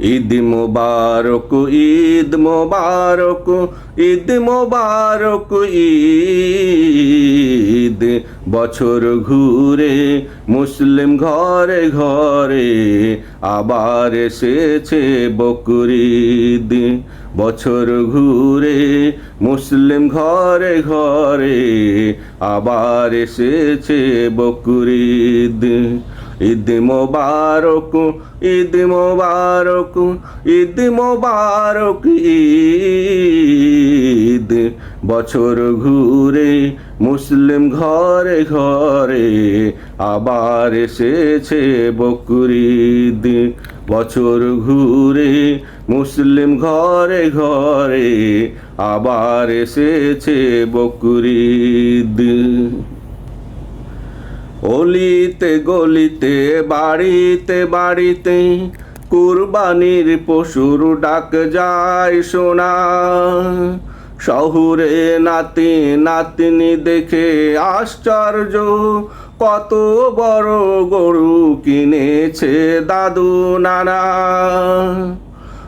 ঈদ মোবারক ঈদ মোবারক ঈদ মোবারক, ঈদ বছর ঘুরে মুসলিম ঘরে ঘরে আবার এসেছে বকরিদ বছর ঘুরে মুসলিম ঘরে ঘরে আবার এসেছে বকরিদ ঈদ মোবারক ঈদ মোবারক ঈদ মোবারক, ঈদ বছর ঘুরে মুসলিম ঘরে ঘরে আবার এসেছে বকরিদ বছর ঘুরে মুসলিম ঘরে ঘরে আবার এসেছে বকরিদ অলিতে গলিতে, বাড়িতে বাড়িতে কুরবানির পশুর ডাক যায় শোনা। শহুরে নাতি, নাতিনি দেখে আশ্চর্য, কত বড় গরু কিনেছে দাদু নানা।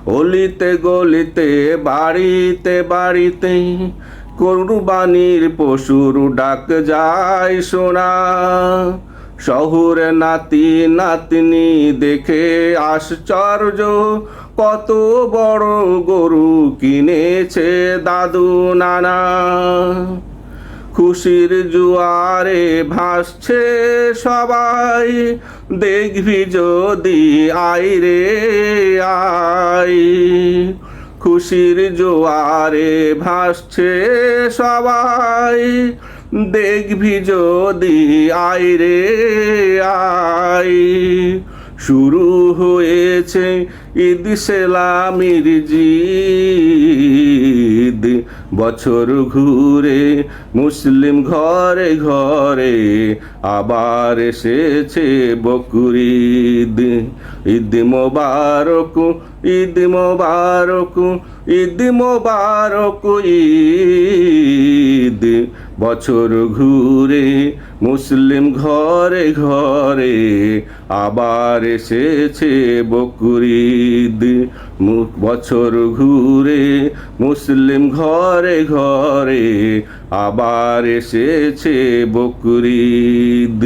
অলিতে গলিতে, বাড়িতে বাড়িতে কোরবানির পশুর ডাক যায় শোনা। শহুরে নাতি নাতনি দেখে আশ্চর্য, কত বড় গরু কিনেছে দাদু নানা। খুশির জুয়ারে ভাসছে সবাই, দেখবি যদি আই রে আই। খুশির জোয়ারে ভাসছে সবাই। দেখবি যদি আই রে আই। শুরু হয়েছে ঈদ সেলামির জিদ। বছর ঘুরে মুসলিম ঘরে ঘরে আবার এসেছে বকুরিদ। ঈদ মোবারক ঈদ মোবারক ঈদ মোবারক, ঈদ বছর ঘুরে মুসলিম ঘরে ঘরে আবার এসেছে বকুরিদ। বছর ঘুরে মুসলিম ঘরে ঘরে আবার এসেছে বকুরিদ।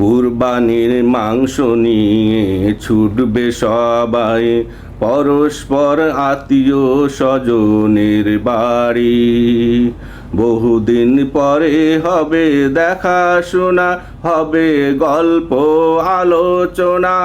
কুরবানির মাংস নিয়ে ছুটবে সবাই। পরস্পর আত্মীয় স্বজনের বাড়ি। বহুদিন পরে হবে দেখাশোনা হবে গল্প আলোচনা।